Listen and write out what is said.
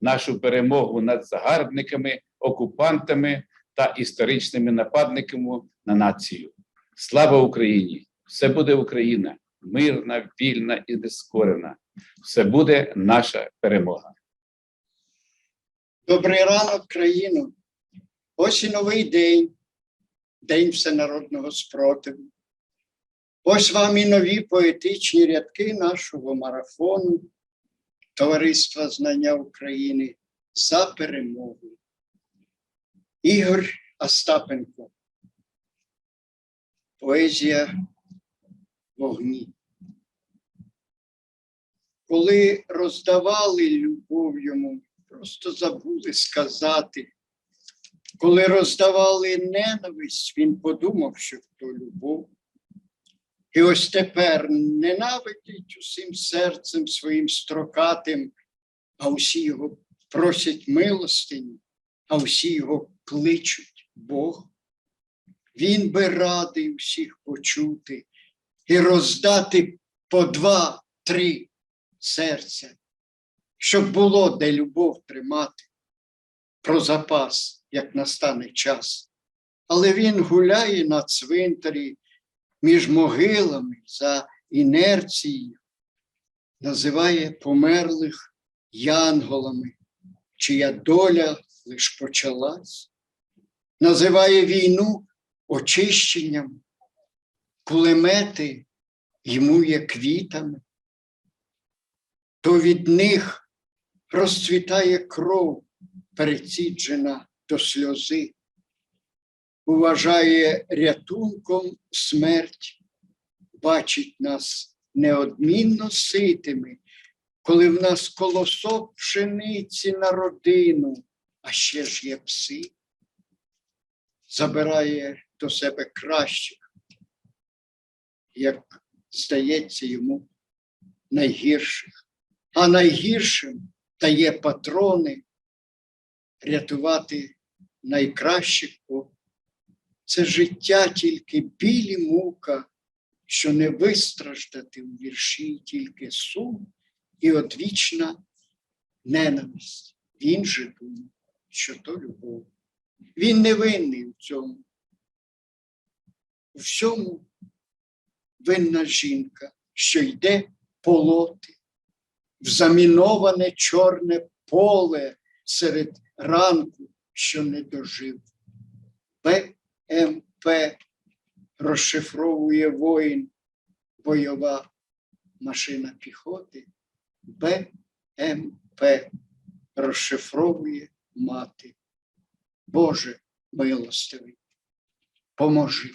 нашу перемогу над загарбниками, окупантами та історичними нападниками на націю. Слава Україні! Все буде Україна, мирна, вільна і нескорена. Все буде наша перемога. Добрий ранок, країну. Ось і новий день, День всенародного спротиву. Ось вам і нові поетичні рядки нашого марафону Товариства Знання України за перемогу. Ігор Остапенко. Поезія вогні. Коли роздавали любов йому, просто забули сказати. Коли роздавали ненависть, він подумав, що то любов. І ось тепер ненавидить усім серцем своїм строкатим, а усі його просять милостині, а усі його кличуть Бог. Він би радий усіх почути і роздати по два-три серця, щоб було де любов тримати про запас, як настане час. Але він гуляє на цвинтарі між могилами за інерцією, називає померлих янголами, чия доля лиш почалась, називає війну очищенням, кулемети йому є квітами, то від них розцвітає кров, переціджена до сльози, вважає рятунком смерть, бачить нас неодмінно ситими, коли в нас колосок пшениці на родину, а ще ж є пси, забирає до себе кращих, як здається йому найгірших, а найгіршим дає патрони рятувати найкращих. бо Це життя тільки білі мука, що не вистраждати у вірші тільки сум і одвічна ненависть. Він же думав, що то любов. Він не винний в цьому. У всьому винна жінка, що йде полоти в заміноване чорне поле серед ранку, що не дожив. БМП розшифровує воїн, бойова машина піхоти. БМП розшифровує мати. Боже милостивий, поможи.